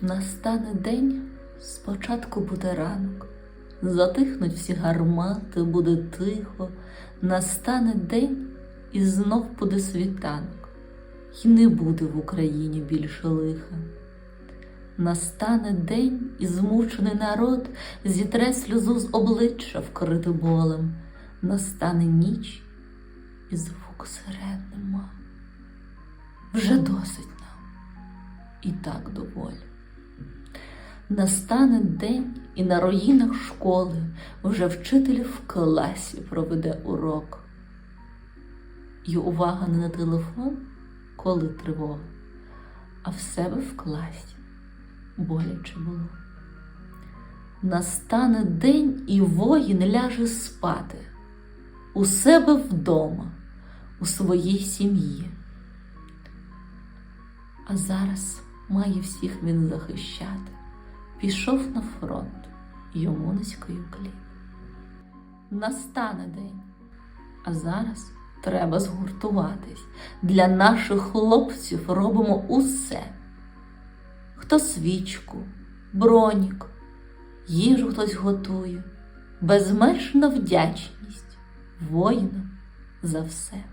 Настане день, спочатку буде ранок, затихнуть всі гармати, буде тихо, настане день і знов буде світанок, і не буде в Україні більше лиха. Настане день, і змучений народ зітре сльозу з обличчя вкрити болем. Настане ніч, і звук сирен нема. Вже досить нам, і так доволі. Настане день, і на руїнах школи вже вчитель в класі проведе урок. І увага не на телефон, коли тривога, а в себе в класі боляче було. Настане день, і воїн ляже спати у себе вдома, у своїй сім'ї. А зараз має всіх він захищати. Пішов на фронт, йому низький уклін. Настане день, а зараз треба згуртуватись. Для наших хлопців робимо усе. Хто свічку, бронік, їжу хтось готує, безмежна вдячність воїнам за все.